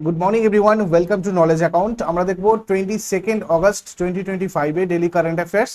Good morning everyone welcome to knowledge account আমরা দেখব twenty second August twenty twenty ফাইভে daily current affairs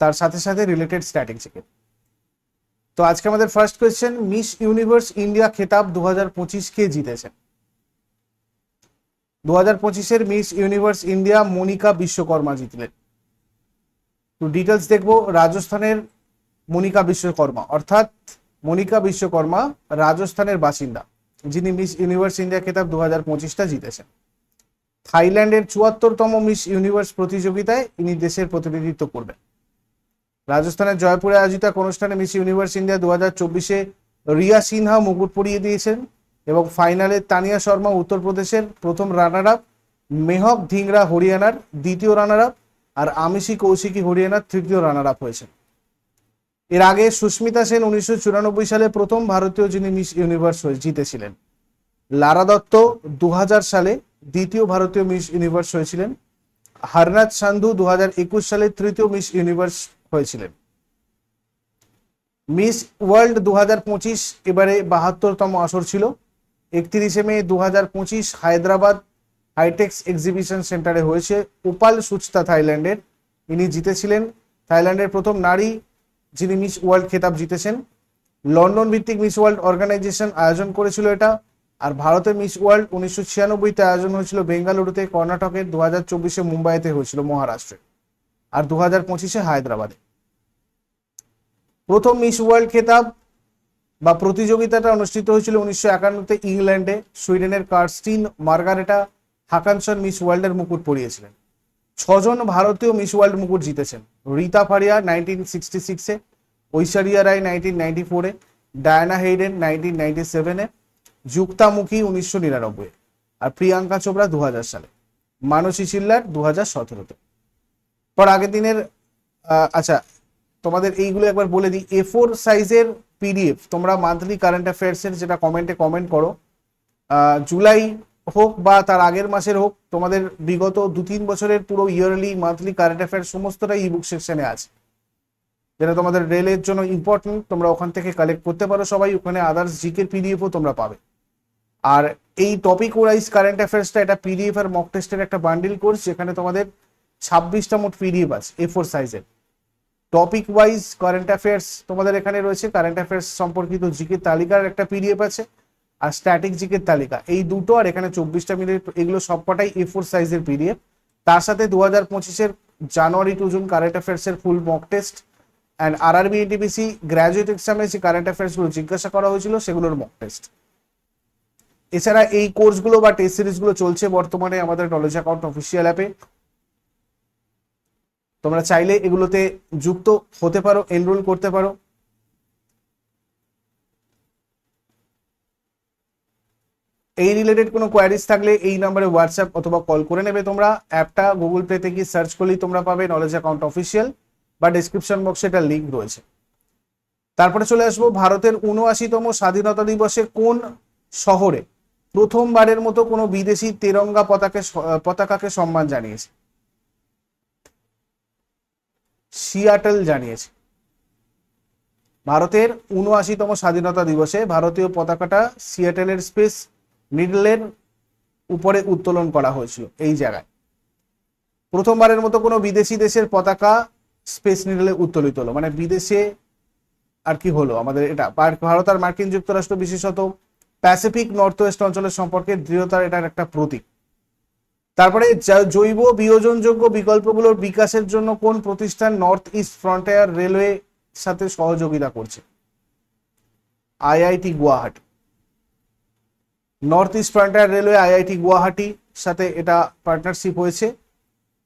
তার সাথে সাথে রিলেটেড স্ট্র্যাটেজিকে তো আজকে আমাদের first question Miss Universe India খেতাব দু হাজার পঁচিশ কে জিতেছেন দু হাজার পঁচিশের Miss Universe India Monika Vishwakarma জিতলেন তো ডিটেলস দেখব, রাজস্থানের মনিকা বিশ্বকর্মা অর্থাৎ মনিকা বিশ্বকর্মা রাজস্থানের বাসিন্দা। যিনি মিস ইউনিভার্স ইন্ডিয়া খেতাব দু হাজার পঁচিশটা জিতেছেন। থাইল্যান্ডের চুয়াত্তরতম মিস ইউনিভার্স প্রতিযোগিতায় ইনি দেশের প্রতিনিধিত্ব করবেন। রাজস্থানের জয়পুরে আয়োজিত এক অনুষ্ঠানে মিস ইউনিভার্স ইন্ডিয়া দু হাজার চব্বিশে রিয়া সিনহা মুকুট পরিয়ে দিয়েছেন এবং ফাইনালে তানিয়া শর্মা উত্তরপ্রদেশের প্রথম রানার আপ মেহক ধিংরা হরিয়ানার দ্বিতীয় রানার আপ আর আমিষি কৌশিকী হরিয়ানার তৃতীয় রানার আপ হয়েছেন। এর আগে সুস্মিতা সেন উনিশশো চুরানব্বই সালে প্রথম ভারতীয় যিনি মিস ইউনিভার্স জিতেছিলেন। লারা দত্ত দু হাজার সালে দ্বিতীয় ভারতীয় মিস ইউনিভার্স হয়েছিলেন। হরনাথ সান্ধু দু সালে তৃতীয় মিস ইউনিভার্স হয়েছিলেন। মিস ওয়ার্ল্ড দু হাজার পঁচিশ এবারে বাহাত্তরতম আসর ছিল। একত্রিশে মে দু হাজার পঁচিশ হায়দ্রাবাদ হাইটেক্স এক্সিবিশন সেন্টারে হয়েছে। ওপাল সুচতা থাইল্যান্ডের। ইনি জিতেছিলেন। থাইল্যান্ডের প্রথম নারী যিনি মিস ওয়ার্ল্ড খেতাব জিতেছেন। লন্ডন ভিত্তিক মিস ওয়ার্ল্ড অর্গানাইজেশন আয়োজন করেছিল এটা। আর ভারতের মিস ওয়ার্ল্ড উনিশশো ছিয়ানব্বইতে আয়োজন হয়েছিল বেঙ্গালুরুতে কর্ণাটকের দু হাজার চব্বিশে মুম্বাইতে হয়েছিল মহারাষ্ট্রে। আর দু হাজার পঁচিশে হায়দ্রাবাদে। প্রথম মিস ওয়ার্ল্ড খেতাব বা প্রতিযোগিতাটা অনুষ্ঠিত হয়েছিল উনিশশো একান্নতে ইংল্যান্ডে। সুইডেনের কার্স্টিন মার্গারেটা হাকানসন মিস ওয়ার্ল্ডের মুকুট পরিয়েছিলেন। ছজন ভারতীয় মিস ওয়ার্ল্ড মুকুট জিতেছেন। রীতা ফারিয়া নাইনটিন সিক্সটি সিক্সে ঐশ্বরিয়া রায় নাইনটিন নাইনটি ফোরে ডায়ানা হেইডেন নাইনটিন নাইনটি সেভেনে যুক্তামুখী উনিশশো নিরানব্বই আর প্রিয়াঙ্কা চোপড়া দু হাজার সালে, মানসী চিল্লার দু হাজার সতেরোতে। পর আগের দিনের আচ্ছা তোমাদের এইগুলো একবার বলে দিই। এ ফোর সাইজের পিডিএফ তোমরা মান্থলি কারেন্ট অ্যাফেয়ার্সের যেটা কমেন্টে কমেন্ট করো জুলাই হোক বা তার আগের মাসের হোক, তোমাদের বিগত দু তিন বছরের পুরো ইয়ারলি মান্থলি কারেন্ট অ্যাফেয়ার্স সমস্তটাই ইবুক সেকশনে আছে। যেটা তোমাদের রেলের জন্য ইম্পর্টেন্ট তোমরা ওখান থেকে কালেক্ট করতে পারো সবাই, ওখানে আদার্স জিকের পিডিএফও তোমরা পাবে। আর এই টপিক ওয়াইজ কারেন্ট অ্যাফেয়ার্সটা এটা পিডিএফ আর মক টেস্টের একটা বান্ডিল কোর্স যেখানে তোমাদের ছাব্বিশটা মোট পিডিএফ আছে এ ফোর সাইজের টপিক ওয়াইজ কারেন্ট অ্যাফেয়ার্স তোমাদের এখানে রয়েছে কারেন্ট অ্যাফেয়ার্স সম্পর্কিত জিকে তালিকার একটা পিডিএফ আছে। আর স্ট্যাটিক জিকের তালিকা। এই দুটো আর এখানে চব্বিশটা মিনিট এগুলো সবকটাই এ ফোর সাইজের পিডিএফ তার সাথে দু হাজার পঁচিশের January to June current অ্যাফেয়ার্সের full mock test and R RB NTPC graduate এক্সামে যে কারেন্ট অ্যাফেয়ার্সগুলো জিজ্ঞাসা করা হয়েছিল সেগুলোর মক টেস্ট এছাড়া এই কোর্সগুলো বা টেস্ট সিরিজগুলো চলছে বর্তমানে আমাদের নলেজ অ্যাকাউন্ট অফিসিয়াল অ্যাপে তোমরা চাইলে এগুলোতে যুক্ত হতে পারো এনরোল করতে পারো। এই রিলেটেড কোনো কোয়ারিজ থাকলে এই নাম্বারে হোয়াটসঅ্যাপ অথবা কল করে নেবে তোমরা। অ্যাপটা গুগল প্লেতে গিয়ে সার্চ করলেই তোমরা পাবে নলেজ অ্যাকাউন্ট অফিসিয়াল বা ডিসক্রিপশন বক্সে এটা লিঙ্ক রয়েছে। তারপরে চলে আসব ভারতের উনআশিতম স্বাধীনতা দিবসে কোন শহরে প্রথমবারের মতো কোনো বিদেশি তেরঙ্গা পতাকে পতাকাকে সম্মান জানিয়েছে? সিয়াটল জানিয়েছে। ভারতের উনআশিতম স্বাধীনতা দিবসে ভারতীয় পতাকাটা সিয়াটেলের স্পেস নিডলের উপরে উত্তোলন করা হয়েছিল এই জায়গায়। প্রথমবারের মতো কোনো বিদেশি দেশের পতাকা স্পেস নিডলে উত্তোলিত হলো। মানে বিদেশে আর কি হলো? আমাদের এটা ভারত আর মার্কিন যুক্তরাষ্ট্র বিশেষত প্যাসিফিক নর্থ ওয়েস্ট অঞ্চলের সম্পর্কে দৃঢ়তার এটার একটা প্রতীক। তারপরে জৈব বিয়োজনযোগ্য বিকল্পগুলোর বিকাশের জন্য কোন প্রতিষ্ঠান নর্থ ইস্ট ফ্রন্টিয়ার রেলওয়ে সাথে সহযোগিতা করছে? IIT Guwahati. North east frontier railway IIT Guwahati সাথে এটা পার্টনারশিপ হয়েছে।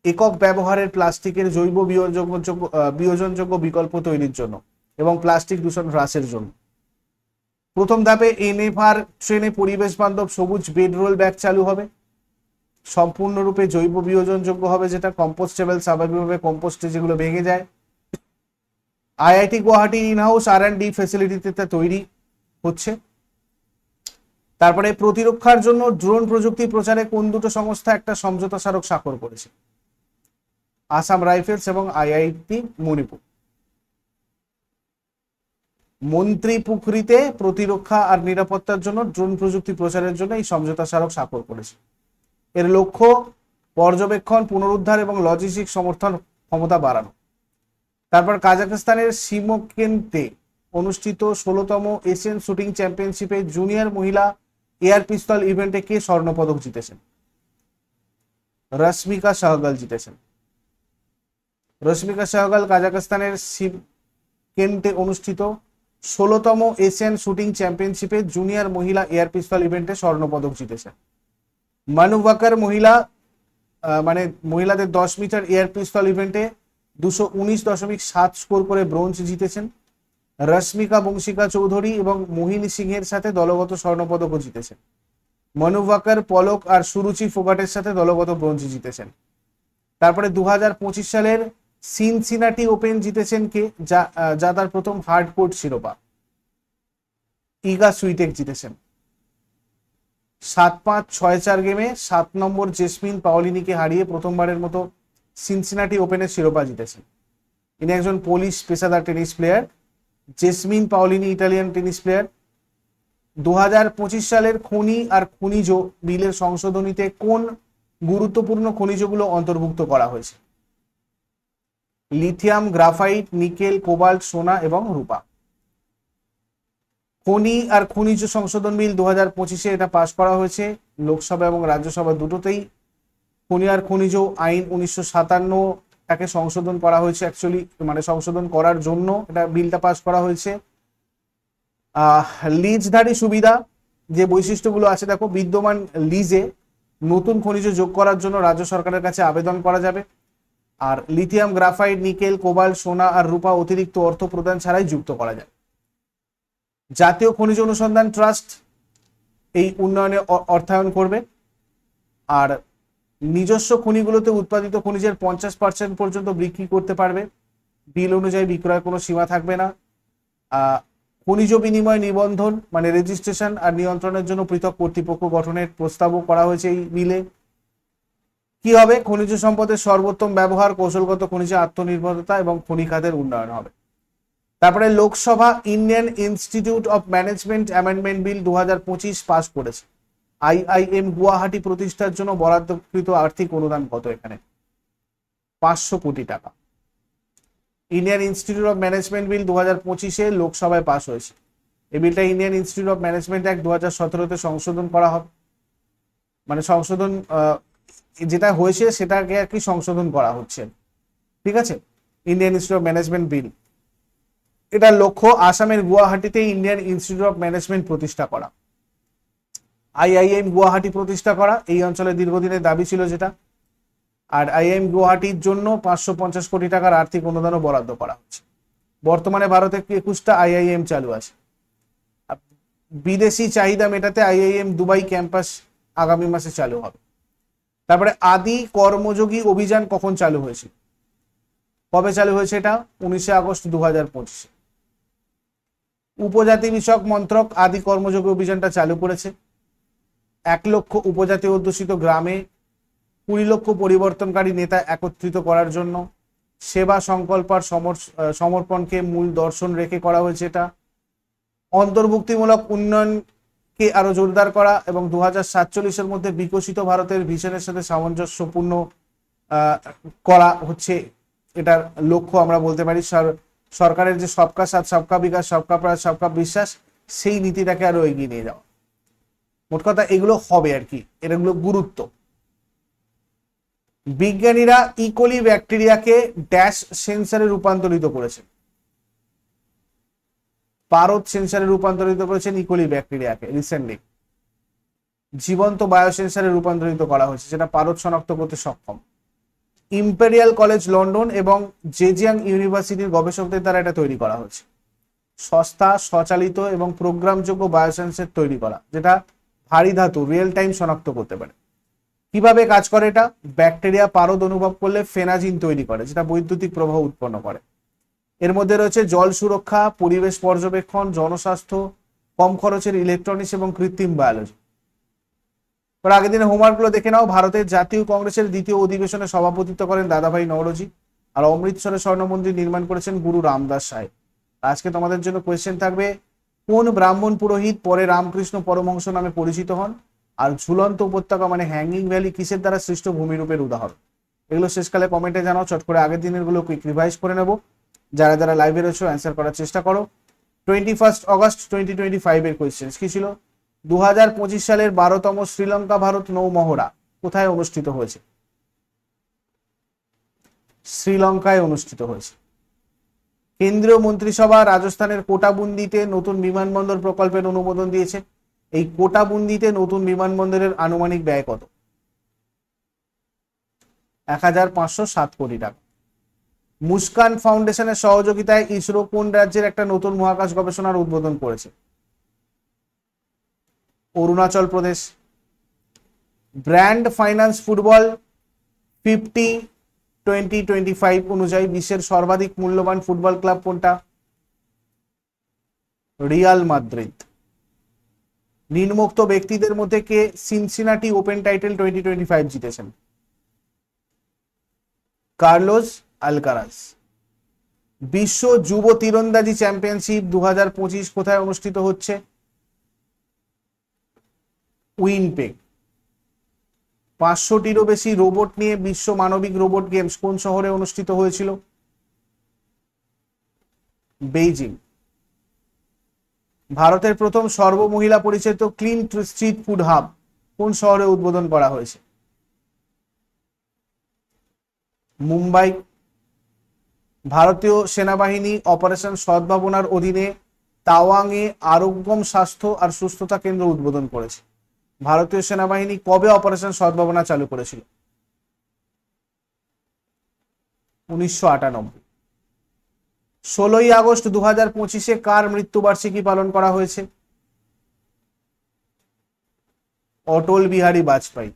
একক ব্যবহারের প্লাস্টিকের জৈব বিয়োজনযোগ্য বিয়োজনযোগ্য বিকল্প তৈরির জন্য এবং প্লাস্টিক দূষণ হ্রাসের জন্য। প্রথম ধাপে এনএফআর ট্রেনে পরিবেশ বান্ধব সবুজ বেডরোল ব্যাগ চালু হবে। সম্পূর্ণরূপে জৈব বিয়োজনযোগ্য হবে যেটা কম্পোস্টেবল, স্বাভাবিকভাবে কম্পোস্টে যেগুলো ভেঙে যায়। IIT Guwahati in house R and D ফেসিলিটিতে তৈরি হচ্ছে। তারপরে প্রতিরক্ষার জন্য ড্রোন প্রযুক্তি প্রচারে কোন দুটো সংস্থা একটা সমঝোতা স্মারক স্বাক্ষর করেছে? আসাম রাইফেলস এবং আইআইটি মণিপুর। মন্ত্রী পুকুরিতে প্রতিরক্ষা আর নিরাপত্তার জন্য ড্রোন প্রযুক্তি প্রচারের জন্য এই সমঝোতা স্মারক স্বাক্ষর করেছে। এর লক্ষ্য পর্যবেক্ষণ, পুনরুদ্ধার এবং লজিস্টিক সমর্থন ক্ষমতা বাড়ানো। তারপর কাজাখস্তানের সিমোকেন্তে অনুষ্ঠিত ষোলোতম এশিয়ান শুটিং চ্যাম্পিয়নশিপে জুনিয়র মহিলা এয়ার পিস্তল ইভেন্টে কে স্বর্ণপদক জিতেছেন? রশ্মিকা সহগল জিতেছেন। রশ্মিকা সহগল কাজাখস্তানের সিমকেন্টে অনুষ্ঠিত ষোলোতম এশিয়ান শুটিং চ্যাম্পিয়নশিপে জুনিয়র মহিলা এয়ার পিস্তল ইভেন্টে স্বর্ণপদক জিতেছেন। মানু ওয়াকার মহিলা মানে মহিলাদের দশ মিটার এয়ার পিস্তল ইভেন্টে দুশো উনিশ দশমিক সাত স্কোর করে ব্রোঞ্জ জিতেছেন। রশ্মিকা বংশিকা চৌধুরী এবং মোহিনী সিংহের সাথে দলগত স্বর্ণপদকও জিতেছেন। মনু পলক আর সুরুচি ফোগাটের সাথে দলগত ব্রোঞ্জ জিতেছেন। তারপরে দু পঁচিশ সালের সিনসিনাটি ওপেন জিতেছেন কে? যা যা তার প্রথম হার্ড কোর্ট শিরোপা। ইগা সুইটেক জিতেছেন। সাত পাঁচ, ছয় চার গেমে সাত নম্বর জেসমিন পাওলিনিকে হারিয়ে প্রথমবারের মতো সিনসিনাটি ওপেনের শিরোপা জিতেছেন। ইনি একজন পোলিশ পেশাদার tennis player Jasmine Paolini, Italian tennis player. দু সালের খনি আর খনিজ বিলের সংশোধনীতে কোন গুরুত্বপূর্ণ খনিজগুলো অন্তর্ভুক্ত করা হয়েছে? লিথিয়াম, গ্রাফাইট, নিকেল, কোবাল্ট, সোনা এবং রূপা। খনি আর খনিজ সংশোধন বিল দু হাজার পঁচিশে এটা পাশ করা হয়েছে লোকসভা এবং রাজ্যসভা দুটোতেই। খনি আর খনিজ আইন উনিশশো সাতান্ন তাকে সংশোধন করা হয়েছে অ্যাকচুয়ালি মানে সংশোধন করার জন্য এটা বিলটা পাস করা হয়েছে। লিজধারী সুবিধা যে বৈশিষ্ট্যগুলো আছে, দেখো, বিদ্যমান লিজে নতুন খনিজ যোগ করার জন্য রাজ্য সরকারের কাছে আবেদন করা যাবে। আর লিথিয়াম গ্রাফাইট, নিকেল, কোবাল, সোনা আর রূপা অতিরিক্ত অর্থ প্রদান ছাড়াই যুক্ত করা যায় জাতীয় খনিজ অনুসন্ধান ট্রাস্ট এই উন্নয়নে অর্থায়ন করবে। আর নিজস্ব খনিগুলোতে উৎপাদিত খনিজের পঞ্চাশ পার্সেন্ট পর্যন্ত বিক্রি করতে পারবে। বিল অনুযায়ী বিক্রয়ের কোনো সীমা থাকবে না। খনিজ বিনিময় নিবন্ধন মানে রেজিস্ট্রেশন আর নিয়ন্ত্রণের জন্য পৃথক কর্তৃপক্ষ গঠনের প্রস্তাবও করা হয়েছে এই বিলে। কি হবে? খনিজ সম্পদের সর্বোত্তম ব্যবহার, কৌশলগত খনিজে আত্মনির্ভরতা এবং খনি খাতের উন্নয়ন হবে। তারপরে Lok Sabha Indian institute of management amendment bill দু হাজার পঁচিশ পাস করেছে। আইআইএম গুয়াহাটি প্রতিষ্ঠার জন্য বরাদ্দকৃত আর্থিক অনুদান কত এখানে? পাঁচশো কোটি টাকা। Indian Institute of Management bill দু হাজার পঁচিশে লোকসভায় পাস হয়েছে। এই বিলটা Indian Institute of Management act দু হাজার সতেরোতে সংশোধন করা হবে। মানে সংশোধন যেটা হয়েছে সেটাকে আর কি সংশোধন করা হচ্ছে। ঠিক আছে? Indian Institute of Management bill. এটার লক্ষ্য আসামের গুয়াহাটিতে ইন্ডিয়ান ইনস্টিটিউট অফ ম্যানেজমেন্ট প্রতিষ্ঠা করা। আইআইএম গুয়াহাটি প্রতিষ্ঠা করা, এই অঞ্চলে দীর্ঘদিনের দাবি ছিল যেটা। আর আইআইএম গুয়াহাটির জন্য পাঁচশো পঞ্চাশ কোটি টাকার আর্থিক অনুদানও বরাদ্দ করা হচ্ছে। বর্তমানে ভারতে একুশটা আইআইএম চালু আছে। বিদেশি চাহিদা মেটাতে আইআইএম দুবাই ক্যাম্পাস আগামী মাসে চালু হবে। তারপরে আদি কর্মযোগী অভিযান কখন চালু হয়েছিল? কবে চালু হয়েছে এটা? উনিশে আগস্ট দু হাজার পঁচিশে। উপজাতি বিষয়ক মন্ত্রক আদি কর্মযোগী অভিযানটা চালু করেছে। এক লক্ষ উপজাতি অধ্যুষিত গ্রামে কুড়ি লক্ষ পরিবর্তনকারী নেতা একত্রিত করার জন্য সেবা সংকল্প আর সমর- সমর্পণকে মূল দর্শন রেখে করা হয়েছে এটা। অন্তর্ভুক্তিমূলক উন্নয়নকে আরও জোরদার করা এবং দু হাজার সাতচল্লিশের মধ্যে বিকশিত ভারতের ভিশনের সাথে সামঞ্জস্যপূর্ণ করা হচ্ছে এটার লক্ষ্য আমরা বলতে পারি। সরকারের যে সবকা সাথ, সবকা বিকাশ, সবকা প্রয়াস, সবকা বিশ্বাস, সেই নীতিটাকে আরও এগিয়ে নিয়ে যাওয়া। মোট কথা এগুলো হবে আর কি এগুলো গুরুত্ব। বিজ্ঞানীরা ইকোলি ব্যাকটেরিয়াকে ড্যাশ সেন্সারে রূপান্তরিত করেছেন পারদ সেন্সারে রূপান্তরিত করেছেন ইকোলি ব্যাকটেরিয়াকে রিসেন্টলি জীবন্ত বায়োসেন্সারে রূপান্তরিত করা হয়েছে যেটা পারদ শনাক্ত করতে সক্ষম। ইম্পেরিয়াল কলেজ লন্ডন এবং জেজিয়াং ইউনিভার্সিটির গবেষকদের দ্বারা এটা তৈরি করা হয়েছে। সস্তা স্বচালিত এবং প্রোগ্রামযোগ্য বায়োসেন্সের তৈরি করা, যেটা ভারী ধাতু রিয়েল টাইম শনাক্ত করতে পারে। কীভাবে কাজ করে এটা? ব্যাকটেরিয়া পারদ অনুভব করলে ফেনাজিন তৈরি করে, যেটা বৈদ্যুতিক প্রবাহ উৎপন্ন করে। এর মধ্যে রয়েছে জল সুরক্ষা, পরিবেশ পর্যবেক্ষণ, জনস্বাস্থ্য, কম খরচের ইলেকট্রনিক্স এবং কৃত্রিম বায়োলজি আগের দিনে হোমওয়ার্কগুলো দেখে নাও। ভারতের জাতীয় কংগ্রেসের দ্বিতীয় অধিবেশনে সভাপতিত্ব করেন দাদাভাই নওরোজি আর অমৃতসরে স্বর্ণ মন্দির নির্মাণ করেছেন গুরু রামদাস সাহেব। আজকে তোমাদের জন্য কোয়েশ্চেন থাকবে কোন ব্রাহ্মণ পুরোহিত পরে রামকৃষ্ণ পরমহংস নামে পরিচিত হন? আর ঝুলন্ত উপত্যকা মানে হ্যাঙ্গিং ভ্যালি কিসের দ্বারা সৃষ্ট? ভূমিরূপের উদাহরণ। এগুলো শেষকালে কমেন্টে জানাও, চট করে আগের দিনেরগুলো কুইক রিভাইজ করে নেব। যারা যারা লাইভে রয়েছে অ্যান্সার করার চেষ্টা করো। Twenty first August twenty twenty ফাইভের কোয়েশ্চেন কি ছিল? দু হাজার পঁচিশ সালের বারোতম শ্রীলঙ্কা ভারত নৌ মহড়া কোথায় অনুষ্ঠিত হয়েছে? শ্রীলঙ্কায় অনুষ্ঠিত হয়েছে। কেন্দ্রীয় মন্ত্রিসভা রাজস্থানের কোটাবুন্দিতে নতুন বিমানবন্দর প্রকল্পের অনুমোদন দিয়েছে। এই কোটাবুন্দিতে নতুন বিমানবন্দরের আনুমানিক ব্যয় কত? এক হাজার পাঁচশো সাত কোটি টাকা। মুস্কান ফাউন্ডেশনের সহযোগিতায় ইসরো কোন রাজ্যের একটা নতুন মহাকাশ গবেষণার উদ্বোধন করেছে? Arunachal Pradesh. Brand finance football fifty twenty twenty five অনুযায়ী বিশ্বের সর্বাধিক মূল্যবান ফুটবল ক্লাব কোনটা? Real Madrid. ঋণমুক্ত ব্যক্তিদের মধ্যে কে Cincinnati open title twenty twenty five জিতেছেন? কার্লোস আলকারাজ বিশ্ব যুব তীরন্দাজি চ্যাম্পিয়নশিপ দু হাজার পঁচিশ কোথায় অনুষ্ঠিত হচ্ছে? উইনপেক। পাঁচশোটিরও বেশি রোবট নিয়ে বিশ্ব মানবিক রোবট গেমস কোন শহরে অনুষ্ঠিত হয়েছিল? বেইজিং। ভারতের প্রথম সর্বমহিলা পরিচালিত ক্লিন স্ট্রিট ফুড হাব কোন শহরে উদ্বোধন করা হয়েছে? মুম্বাই। ভারতীয় সেনাবাহিনী অপারেশন সদ্ভাবনার অধীনে তাওয়াংয়ে আরোগ্যম স্বাস্থ্য আর সুস্থতা কেন্দ্র উদ্বোধন করেছে। ভারতীয় সেনাবাহিনী কবে অপারেশন সদ্ভাবনা চালু করেছিল? উনিশশো আটানব্বই। ষোলোই আগস্ট দু হাজার পঁচিশে কার মৃত্যুবার্ষিকী পালন করা হয়েছে? অটল বিহারী বাজপেয়ী।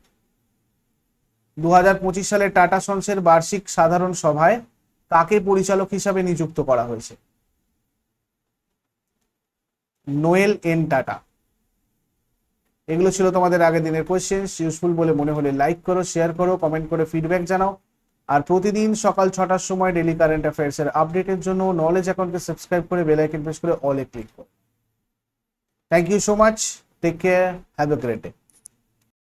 দু হাজার পঁচিশ সালে টাটা সন্সের বার্ষিক সাধারণ সভায় কাকে পরিচালক হিসাবে নিযুক্ত করা হয়েছে। Noel N Tata. এগুলো ছিল তোমাদের আগের দিনের কোয়েশ্চেন ইউজফুল বলে মনে হলে লাইক করো শেয়ার করো কমেন্ট করে ফিডব্যাক জানাও। আর প্রতিদিন সকাল ছটার সময় ডেলি কারেন্ট অ্যাফেয়ার্স এর আপডেটের জন্য নলেজ অ্যাকাউন্টকে সাবস্ক্রাইব করে বেল আইকন প্রেস করে অলে ক্লিক করো। Thank you so much take care have a great day